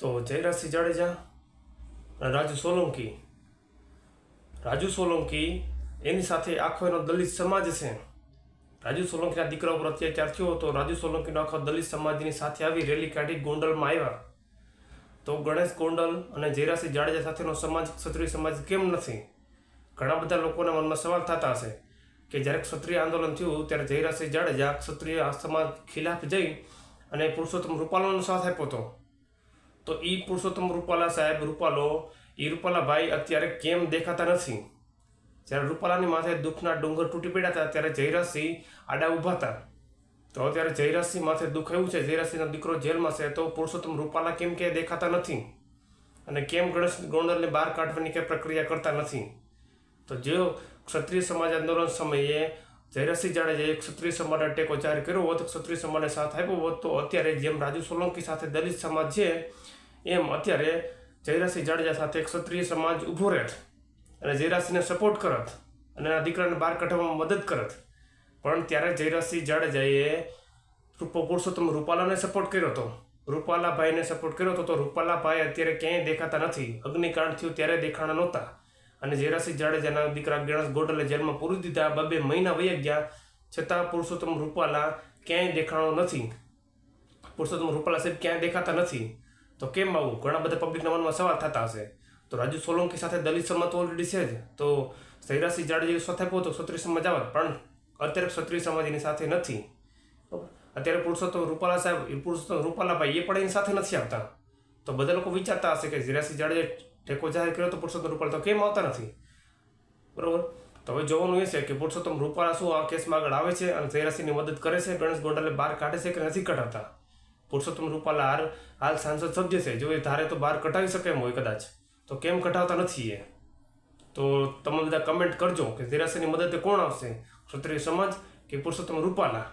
તો જયરાજસિંહ જાડેજા. અને રાજુ સોલંકી. રાજુ સોલંકી એની સાથે આખો એનો દલિત સમાજ છે. રાજુ સોલંકીના દીકરા ઉપર અત્યાચાર થયો તો રાજુ સોલંકીનો આખો દલિત સમાજની સાથે આવી રેલી કાઢી ગોંડલમાં આવ્યા. તો ગણેશ ગોંડલ અને જયરાસિંહ જાડેજા સાથેનો સમાજ, ક્ષત્રિય સમાજ કેમ નથી? ઘણા બધા લોકોના મનમાં સવાલ થતા હશે કે જ્યારે ક્ષત્રિય આંદોલન થયું ત્યારે જયરાસિંહ જાડેજા ક્ષત્રિય સમાજ ખિલાફ જઈ અને પુરુષોત્તમ રૂપાલાનો સાથ આપ્યો હતો. તો એ પુરુષોત્તમ રૂપાલા સાહેબ, રૂપાલો એ રૂપાલાભાઈ અત્યારે કેમ દેખાતા નથી? જ્યારે રૂપાલાની માથે દુઃખના ડુંગર તૂટી પડ્યા હતા, ત્યારે જયરાજસિંહ આડા ઊભા હતા. તો અત્યારે જયરાજસિંહ માથે દુઃખ એવું છે, જયરાજસિંહનો દીકરો જેલમાં છે, તો પુરુષોત્તમ રૂપાલા કેમ કે દેખાતા નથી? અને કેમ ગણેશ ગોંડલને બહાર કાઢવાની કે પ્રક્રિયા કરતા નથી? તો જો ક્ષત્રિય સમાજ આંદોલન સમયે જયરાજસિંહ જાડેજાએ ક્ષત્રિય સમાજને ટેકો જાહેર કર્યો હોત ક્ષત્રિય સમાજને સાથ આપ્યો હોત, તો અત્યારે જેમ રાજુ સોલંકી સાથે દલિત સમાજ છે એમ અત્યારે જયરાસિંહ જાડેજા સાથે ક્ષત્રિય સમાજ ઊભો રહેત અને જયરાસિંહને સપોર્ટ કરત અને એના દીકરાને બહાર કાઢવામાં મદદ કરત. પણ ત્યારે જયરાજસિંહ જાડેજાએ પુરુષોત્તમ રૂપાલાને સપોર્ટ કર્યો હતો. રૂપાલાભાઈને સપોર્ટ કર્યો હતો તો રૂપાલાભાઈ અત્યારે ક્યાંય દેખાતા નથી. અગ્નિકાંડ થયું ત્યારે દેખાણા નહોતા. અને જયરાસિંહ જાડેજાના દીકરા ગણેશ ગોડલે જેલમાં પૂરી દીધા બબે મહિના વયા ગયા. છતાં પુરુષોત્તમ રૂપાલા ક્યાંય દેખાણો નથી. પુરુષોત્તમ રૂપાલા સાહેબ ક્યાંય દેખાતા નથી. તો કેમ આવું? ઘણા બધા પબ્લિકના મનમાં સવાલ થતા હશે. તો રાજુ સોલંકી સાથે દલિત સમાજ તો ઓલરેડી છે જ. તો જયરાજસિંહ જાડેજી સાથે પહોંચો તો ક્ષત્રિય સમાજ આવે. પણ અત્યારે ક્ષત્રિય સમાજ એની સાથે નથી? અત્યારે પુરુષોત્તમ રૂપાલા સાહેબ, એ પુરુષોત્તમ રૂપાલાભાઈ એ પણ એની સાથે નથી આવતા. તો બધા લોકો વિચારતા હશે કે જયરાજસિંહ જાડેજે ટેકો જાહેર કર્યો તો પુરુષોત્તમ રૂપાલા તો કેમ આવતા નથી? બરાબર? તો હવે જોવાનું એ છે કે પુરુષોત્તમ રૂપાલા શું આ કેસમાં આગળ આવે છે અને જયરાજસિંહની મદદ કરે છે? ગણેશ ગોંડલે બહાર કાઢે છે કે નથી કઢાવતા? પુરુષોત્તમ રૂપાલા હાલ હાલ સાંસદ સભ્ય છે. જો એ ધારે તો બહાર કઢાવી શકે એમ હોય કદાચ. તો કેમ કઢાવતા નથી એ? તો તમે બધા કમેન્ટ કરજો કે જયરાજસિંહની મદદે કોણ આવશે? ક્ષત્રિય સમાજ કે પુરુષોત્તમ રૂપાલા?